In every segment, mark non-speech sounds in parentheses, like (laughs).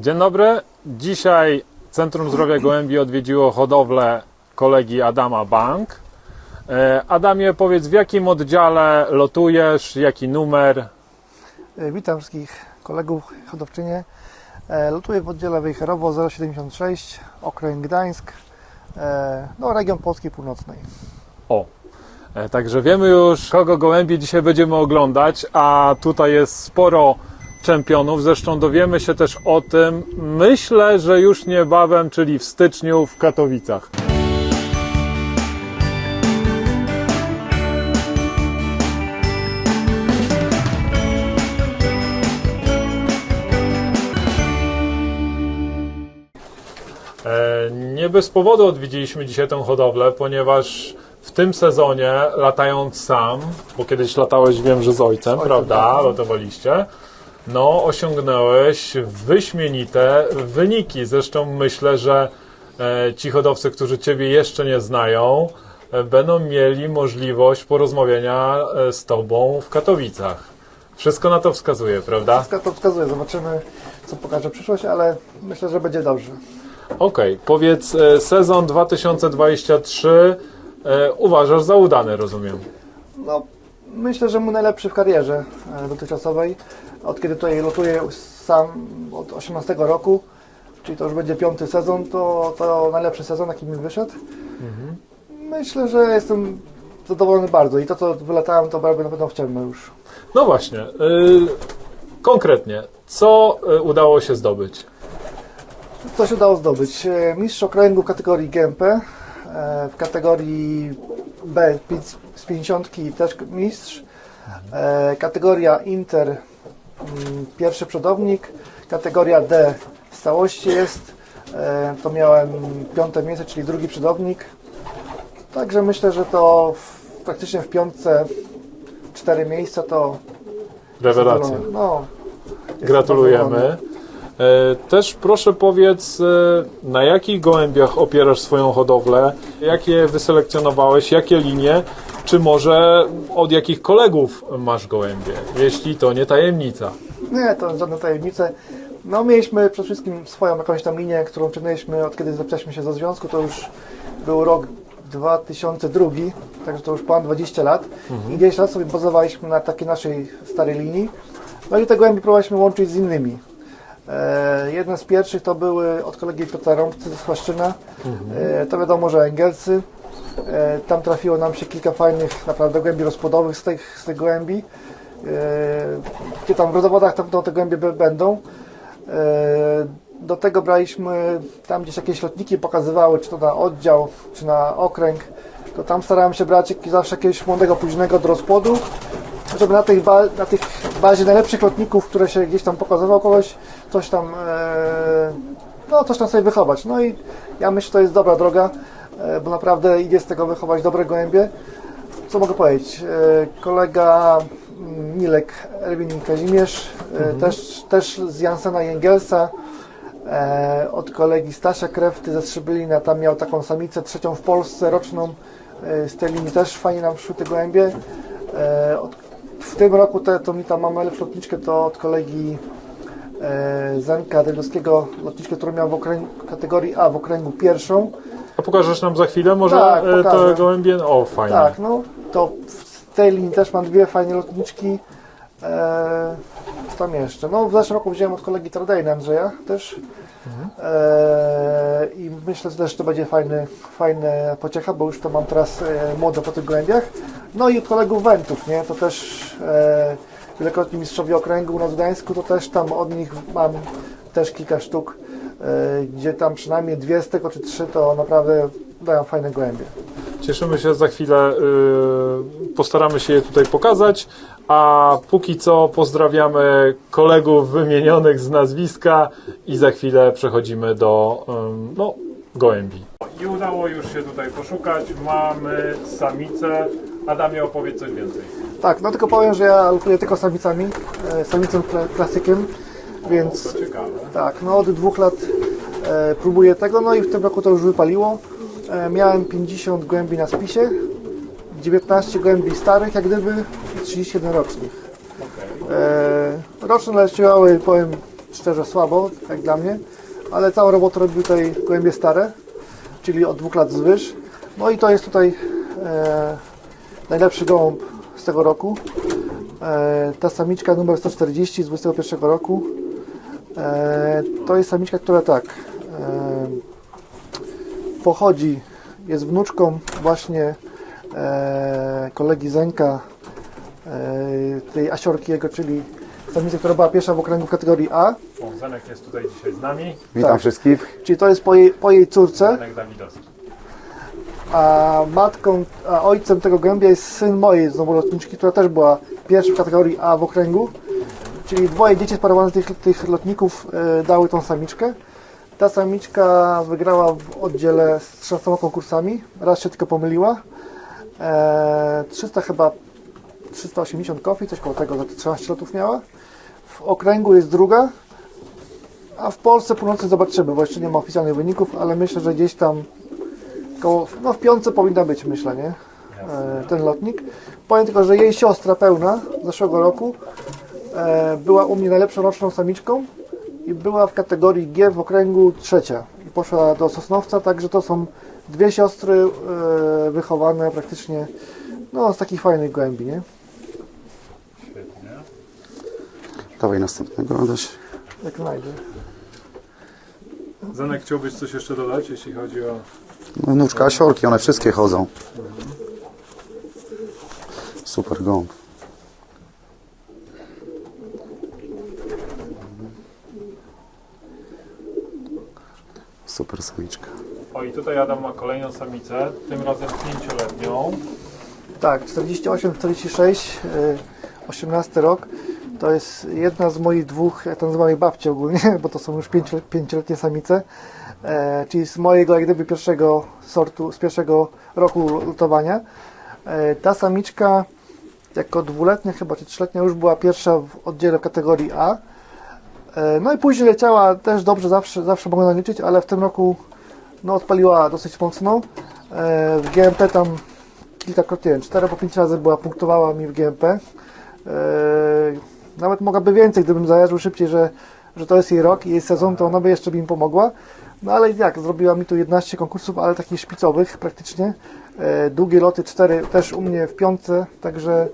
Dzień dobry. Dzisiaj Centrum Zdrowia Gołębi odwiedziło hodowlę kolegi Adama Bank. E, Adamie, powiedz w jakim oddziale lotujesz, jaki numer? E, Witam wszystkich kolegów hodowczynie. E, Lotuję w oddziale Wejherowo 076, okręg Gdańsk, no region Polski Północnej. O, także wiemy już, kogo gołębie dzisiaj będziemy oglądać, a tutaj jest sporo czempionów. Zresztą dowiemy się też o tym, myślę, że już niebawem, czyli w styczniu w Katowicach. E, Nie bez powodu odwiedziliśmy dzisiaj tę hodowlę, ponieważ w tym sezonie latając sam, bo kiedyś latałeś wiem, że z ojcem, ojcem, prawda? tak. Lotowaliście. No, osiągnąłeś wyśmienite wyniki. Zresztą myślę, że e, ci hodowcy, którzy Ciebie jeszcze nie znają, e, będą mieli możliwość porozmawiania e, z Tobą w Katowicach. Wszystko na to wskazuje, prawda? Wszystko to wskazuje, zobaczymy co pokaże przyszłość, ale myślę, że będzie dobrze. Okej, powiedz, e, sezon 2023 e, uważasz za udany, rozumiem. No, myślę, że mój najlepszy w karierze e, dotychczasowej, od kiedy tutaj lotuję sam od 18 roku, czyli to już będzie piąty sezon, to, to najlepszy sezon, jaki mi wyszedł. Myślę, że jestem zadowolony bardzo i to, co wylatałem, to byłoby na pewno wcielne już. No właśnie, y, konkretnie, co y, udało się zdobyć? Co się udało zdobyć? E, Mistrz okręgu kategorii GMP, e, w kategorii B z 50 też mistrz, e, kategoria Inter mm, pierwszy przodownik, kategoria D z całości jest, e, to miałem piąte miejsce, czyli drugi przodownik. Także myślę, że to w, praktycznie w piątce cztery miejsca to Rewelacja. No, Gratulujemy. E, Też proszę powiedz, e, na jakich gołębiach opierasz swoją hodowlę? Jakie wyselekcjonowałeś, jakie linie? Czy może od jakich kolegów masz gołębie? Jeśli to nie tajemnica. Nie, to żadne tajemnice. No mieliśmy przede wszystkim swoją jakąś tam linię, którą ciągnęliśmy od kiedy zapisaliśmy się do związku, to już był rok 2002, także to już ponad 20 lat. I 10 lat sobie bazowaliśmy na takiej naszej starej linii. No i te gołębie próbowaliśmy łączyć z innymi. E, jedne z pierwszych to były od kolegi Piotra Rąbcy z Chłaszczyna. E, to wiadomo, że Engelsy. E, tam trafiło nam się kilka fajnych naprawdę gołębi rozpłodowych z tych, z tych gołębi. E, tam w rodowodach tam te gołębie b- będą. Do tego braliśmy tam gdzieś jakieś lotniki pokazywały, czy to na oddział, czy na okręg. To tam starałem się brać zawsze jakiegoś młodego, późnego do rozpłodu, żeby na, tych ba- na tych bazie najlepszych lotników, które się gdzieś tam pokazywał kogoś, coś tam, e, no coś tam sobie wychować. No i ja myślę, że to jest dobra droga, e, bo naprawdę idzie z tego wychować dobre gołębie. Co mogę powiedzieć? E, Kolega mm, Milek Erwin Kazimierz, e, też, też z Jansena i Engelsa, e, od kolegi Stasia Krefty ze Strzybylina, tam miał taką samicę trzecią w Polsce, roczną, e, z tej linii też fajnie nam szły te gołębie. E, od, w tym roku te, to mi tam mamy lepszą lotniczkę, to od kolegi e, Zenka Dęgowskiego, lotniczkę, którą miał w okręgu, kategorii A, w okręgu pierwszą. A pokażesz nam za chwilę może Tak, e, pokażę. gołębie? O, fajnie. Tak, no to w tej linii też mam dwie fajne lotniczki. Eee, co tam jeszcze? No w zeszłym roku wziąłem od kolegi Tardejna Andrzeja też. Eee, I myślę że też, to będzie fajny, fajne pociecha, bo już to mam teraz e, po tych gołębiach. No i od kolegów Wentów, nie? To też e, wielokrotni mistrzowie okręgu u nas w Gdańsku, to też tam od nich mam też kilka sztuk, e, gdzie tam przynajmniej dwie z tego, czy trzy, to naprawdę dają fajne gołębie. Cieszymy się za chwilę, y, postaramy się je tutaj pokazać, a póki co pozdrawiamy kolegów wymienionych z nazwiska i za chwilę przechodzimy do ym, no, gołębi. I udało już się tutaj poszukać, mamy samicę. Adamie opowiedz coś więcej. Tak, no tylko powiem, że ja lutuję tylko samicami, e, samicą kla- klasykiem, więc Ciekawe. tak, no od dwóch lat e, próbuję tego, no i w tym roku to już wypaliło. E, miałem 50 głębi na spisie, 19 głębi starych jak gdyby i 31 rocznych. Okay. E, roczne leciały, powiem, szczerze słabo, jak dla mnie, ale całą robotę robiły tutaj gołębie stare, czyli od dwóch lat zwyż. No i to jest tutaj e, najlepszy gołąb z tego roku. E, ta samiczka numer 140 z 21 roku. E, to jest samiczka, która tak e, pochodzi, jest wnuczką właśnie e, kolegi Zenka, e, tej Asiorki jego, czyli samicy, która była pierwsza w okręgu w kategorii A, O, Zenek jest tutaj dzisiaj z nami. Witam Tak. wszystkich. czyli to jest po jej, po jej córce, Zenek Dawidowski. A matką, a ojcem tego gołębia jest syn mojej znowu która też była pierwsza w kategorii A w okręgu, czyli dwoje dzieci sparowane z tych, tych lotników e, dały tą samiczkę. Ta samiczka wygrała w oddziale z 13 konkursami, raz się tylko pomyliła. E, 300 chyba 380 kofli, coś koło tego, za te 13 lotów miała. W okręgu jest druga, a w Polsce północy zobaczymy, bo jeszcze nie ma oficjalnych wyników, ale myślę, że gdzieś tam koło, no w piątce powinna być, myślę, nie? E, ten lotnik. Powiem tylko, że jej siostra pełna zeszłego roku e, była u mnie najlepszą roczną samiczką i była w kategorii G w okręgu trzecia i poszła do Sosnowca, także to są dwie siostry e, wychowane praktycznie no, z takich fajnych gołębi, nie? Świetnie. Dawaj następnego, Adaś. Jak znajdę. Zenek, chciałbyś coś jeszcze dodać, jeśli chodzi o... No, wnuczka Asiorki, one wszystkie chodzą. Super gąb. Super samiczka. O, i tutaj Adam ma kolejną samicę, tym razem pięcioletnią. Tak, 48, 46, y, 18 rok. To jest jedna z moich dwóch, ja to nazywam jej babci ogólnie, (laughs) bo to są już pięcio- pięcioletnie samice. E, czyli z mojego jak gdyby pierwszego sortu, z pierwszego roku lutowania. E, ta samiczka jako dwuletnia chyba, czy trzyletnia już była pierwsza w oddziale w kategorii A. E, no i później leciała też dobrze, zawsze, zawsze mogłem liczyć, ale w tym roku no, odpaliła dosyć mocno. E, w GMP tam kilkakrotnie, nie wiem, 4 po 5 razy była, punktowała mi w GMP. E, nawet mogłaby więcej, gdybym zajarzył szybciej, że, że to jest jej rok i jej sezon, to ona by jeszcze mi pomogła. No ale i jak, zrobiła mi tu 11 konkursów, ale takich szpicowych praktycznie. E, długie loty, 4 też u mnie w piątce, także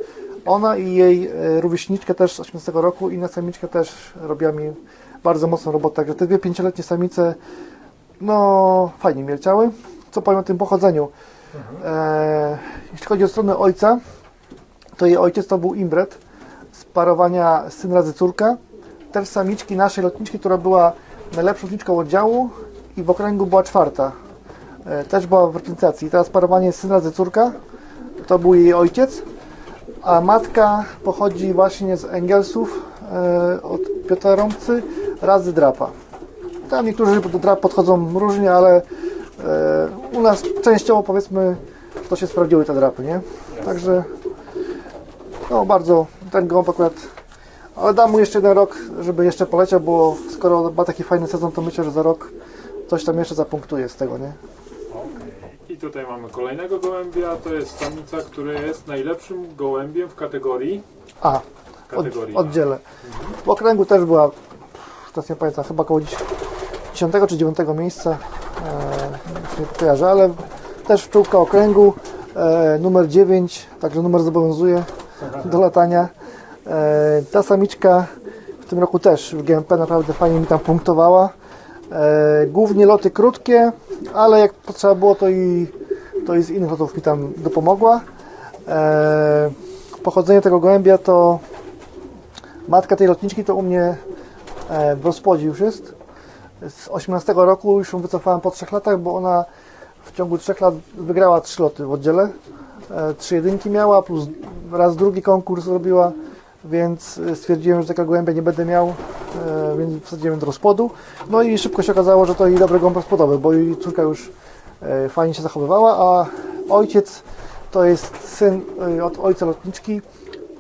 ona i jej e, rówieśniczka też z 18 roku, inna samiczka też robiła mi bardzo mocną robotę. Także te dwie pięcioletnie samice, no fajnie mi leciały. Co powiem o tym pochodzeniu? E, jeśli chodzi o stronę ojca, to jej ojciec to był imbret z parowania syn razy córka. Też samiczki naszej lotniczki, która była najlepszą lotniczką oddziału i w okręgu była czwarta. E, też była w reprezentacji. Teraz parowanie syn razy córka to był jej ojciec, a matka pochodzi właśnie z Engelsów e, od Piotra Rąbcy razy drapa. Tam niektórzy do drap podchodzą różnie, ale e, u nas częściowo powiedzmy to się sprawdziły te drapy, nie? Także no bardzo ten gołąb akurat ale dam mu jeszcze jeden rok, żeby jeszcze poleciał, bo skoro ma taki fajny sezon, to myślę, że za rok coś tam jeszcze zapunktuje z tego, nie? I tutaj mamy kolejnego gołębia, to jest samica, która jest najlepszym gołębiem w kategorii... A, od, kategorii oddzielę. W okręgu też była, teraz nie pamiętam, chyba około 10 czy 9 miejsca, e, już nie kojarzę, ale też w czołówka okręgu, e, numer 9, także numer zobowiązuje do latania. E, ta samiczka w tym roku też w GMP naprawdę fajnie mi tam punktowała. E, głównie loty krótkie, ale jak potrzeba było, to i, to i z innych lotów mi tam dopomogła. E, pochodzenie tego gołębia to matka tej lotniczki to u mnie e, w rozpodzie już jest. Z 18 roku już ją wycofałem po 3 latach, bo ona w ciągu 3 lat wygrała 3 loty w oddziale. E, Trzy jedynki miała, plus raz drugi konkurs zrobiła, więc stwierdziłem, że takiego gołębia nie będę miał, więc wsadziłem do rozpodu. No i szybko się okazało, że to jej dobry gołąb rozpodowy, bo jej córka już e, fajnie się zachowywała, a ojciec to jest syn e, od ojca lotniczki,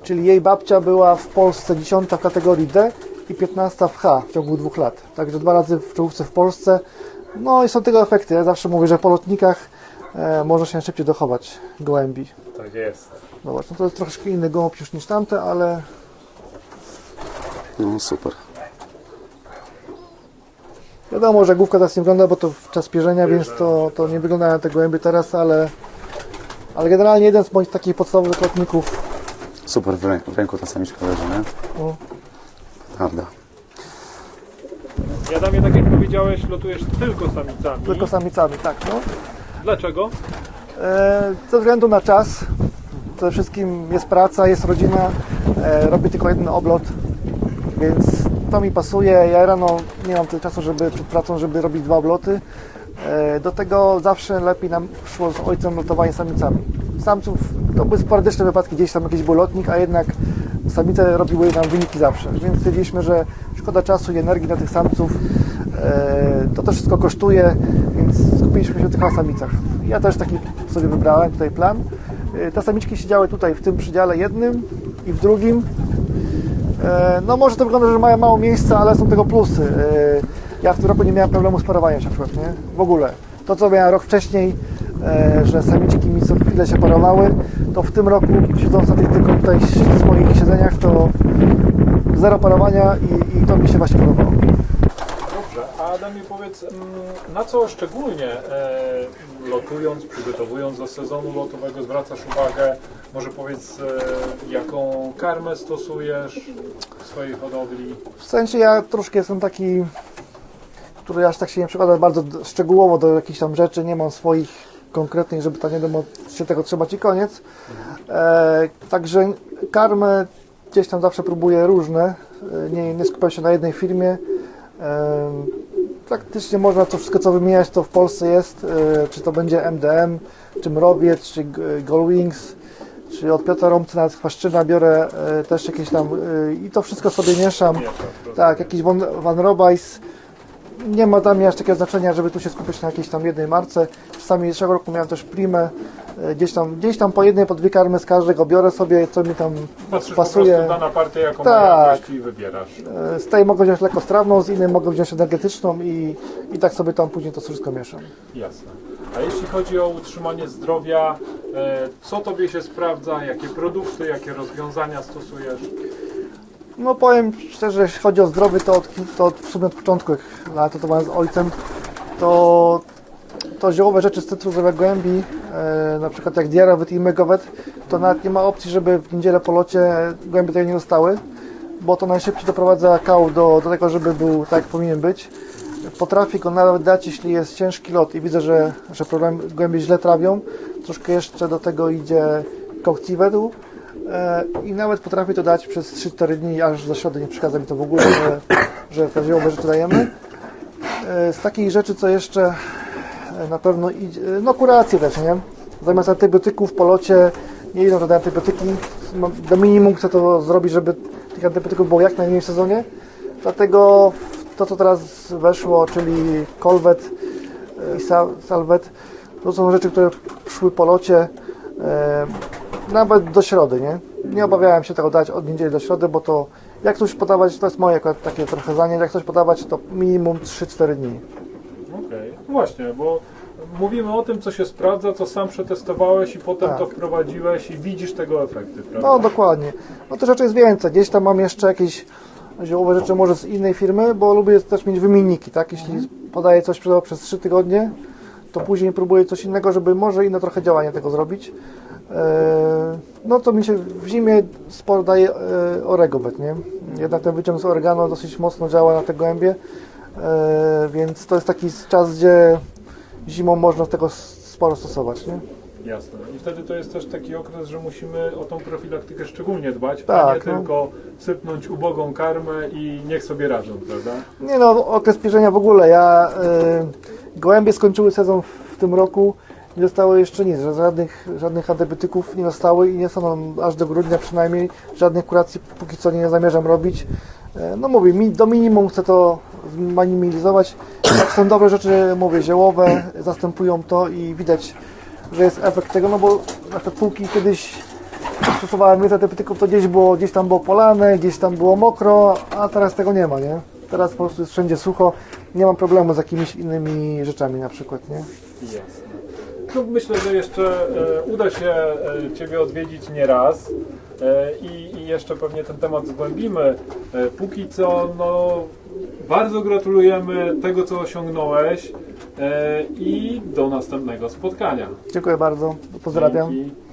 czyli jej babcia była w Polsce 10 w kategorii D i 15 w H w ciągu dwóch lat. Także dwa razy w czołówce w Polsce. No i są tego efekty. Ja zawsze mówię, że po lotnikach e, można się szybciej dochować gołębi. Tak jest. Zobacz, no to jest troszkę inny gołąb już niż tamte, ale No super. Wiadomo, że główka teraz nie wygląda, bo to w czas pierzenia, więc to, to nie wygląda na te gołębie teraz, ale, ale generalnie jeden z moich takich podstawowych lotników. Super w ręku, w ręku ta samiczka leży, nie? No, Prawda. Jadamie, tak jak powiedziałeś, lotujesz tylko samicami. tylko samicami, tak. No. Dlaczego? E, ze względu na czas, przede wszystkim jest praca, jest rodzina, e, robię tylko jeden oblot, więc to mi pasuje. Ja rano nie mam tyle czasu, żeby przed pracą, żeby robić dwa obloty. E, do tego zawsze lepiej nam szło z ojcem lotowanie samicami. Samców to były sporadyczne wypadki, gdzieś tam jakiś był lotnik, a jednak samice robiły nam wyniki zawsze, więc stwierdziliśmy, że szkoda czasu i energii na tych samców. E, to też wszystko kosztuje, więc skupiliśmy się tylko na samicach. Ja też taki sobie wybrałem tutaj plan. E, Te samiczki siedziały tutaj w tym przydziale jednym i w drugim. E, No może to wygląda, że mają mało miejsca, ale są tego plusy. E, Ja w tym roku nie miałem problemu z parowaniem się na przykład, nie? W ogóle. To co miałem rok wcześniej, e, że samiczki mi co chwilę się parowały, to w tym roku siedząc na tych tylko tutaj swoich siedzeniach, to zero parowania i, i to mi się właśnie podobało. Adamie powiedz, mm, na co szczególnie e, lotując, przygotowując do sezonu lotowego zwracasz uwagę? Może powiedz, e, jaką karmę stosujesz w swojej hodowli? W sensie ja troszkę jestem taki, który aż tak się nie przykłada bardzo szczegółowo do jakichś tam rzeczy, nie mam swoich konkretnych, żeby tak nie wiadomo się tego trzymać i koniec. E, także karmy gdzieś tam zawsze próbuję różne, e, nie, nie skupiam się na jednej firmie. Praktycznie można to wszystko co wymieniać to w Polsce jest, e, czy to będzie MDM, czy Mrowiec, czy G- Goldwings, czy od Piotra Romcy nawet chwaszczyna biorę e, też jakieś tam e, i to wszystko sobie mieszam. Tak, jakiś Van, Van Robajs. Nie ma dla mnie aż takiego znaczenia, żeby tu się skupić na jakiejś tam jednej marce. Czasami zeszłego roku miałem też Primę. E, Gdzieś tam, gdzieś tam po jednej, po dwie karmy z każdego biorę sobie, co mi tam Patrzysz pasuje. prostu dana partia, jaką Tak. i wybierasz. E, Z tej mogę wziąć lekkostrawną, z innej mogę wziąć energetyczną i, i tak sobie tam później to wszystko mieszam. Jasne. A jeśli chodzi o utrzymanie zdrowia, e, co Tobie się sprawdza? Jakie produkty, jakie rozwiązania stosujesz? No powiem szczerze, jeśli chodzi o zdrowie, to, od, to w sumie od początku, jak latowałem z ojcem, to, to ziołowe rzeczy z cytru zdrowia gołębi, e, na przykład jak diarawet i megawet, to nawet nie ma opcji, żeby w niedzielę po locie gołębie tego nie dostały, bo to najszybciej doprowadza kał do, do tego, żeby był tak, jak powinien być. Potrafi go nawet dać, jeśli jest ciężki lot i widzę, że, że problem gołębie źle trawią. Troszkę jeszcze do tego idzie kokciwedu, E, i nawet potrafię to dać przez 3-4 dni, aż do środy nie przeszkadza mi to w ogóle, że, że te ziołowe rzeczy dajemy. E, Z takich rzeczy, co jeszcze e, na pewno idzie, e, no kuracje też, nie? Zamiast antybiotyków po locie nie idą żadne antybiotyki. Do minimum chcę to zrobić, żeby tych antybiotyków było jak najmniej w sezonie. Dlatego to, co teraz weszło, czyli kolwet e, i sal- salwet, to są rzeczy, które szły po locie. E, nawet do środy, nie? Nie obawiałem się tego dać od niedzieli do środy, bo to jak coś podawać, to jest moje takie trochę zdanie, jak coś podawać, to minimum 3-4 dni. Okej, właśnie, bo mówimy o tym, co się sprawdza, co sam przetestowałeś i potem Tak. to wprowadziłeś i widzisz tego efekty, prawda? No dokładnie. No te rzeczy jest więcej. Gdzieś tam mam jeszcze jakieś ziołowe rzeczy może z innej firmy, bo lubię też mieć wymienniki, tak? Jeśli podaję coś przez- przez 3 tygodnie, to później próbuję coś innego, żeby może inne trochę działanie tego zrobić. Eee, No to mi się w zimie sporo daje e, oregowet, nie? Jednak ten wyciąg z oregano dosyć mocno działa na te gołębie, Eee, więc to jest taki czas, gdzie zimą można tego sporo stosować, nie? Jasne. I wtedy to jest też taki okres, że musimy o tą profilaktykę szczególnie dbać, a Tak, nie no. tylko sypnąć ubogą karmę i niech sobie radzą, prawda? Nie no, okres pierzenia w ogóle. Ja gołębie skończyły sezon w tym roku. Nie dostały jeszcze nic, żadnych, żadnych antybiotyków nie dostały i nie są aż do grudnia przynajmniej. Żadnych kuracji póki co nie zamierzam robić. E, No mówię, mi, do minimum chcę to zminimalizować. Jak są dobre rzeczy, mówię, ziołowe, zastępują to i widać, że jest efekt tego, no bo na te półki kiedyś stosowałem więcej antybiotyków, to gdzieś było, gdzieś tam było polane, gdzieś tam było mokro, a teraz tego nie ma, nie? Teraz po prostu jest wszędzie sucho, nie mam problemu z jakimiś innymi rzeczami na przykład, nie? Jasne. no myślę, że jeszcze e, uda się e, Ciebie odwiedzić nie raz e, i, i jeszcze pewnie ten temat zgłębimy. E, póki co, no bardzo gratulujemy tego, co osiągnąłeś e, i do następnego spotkania. Dziękuję bardzo. Pozdrawiam. Dzięki.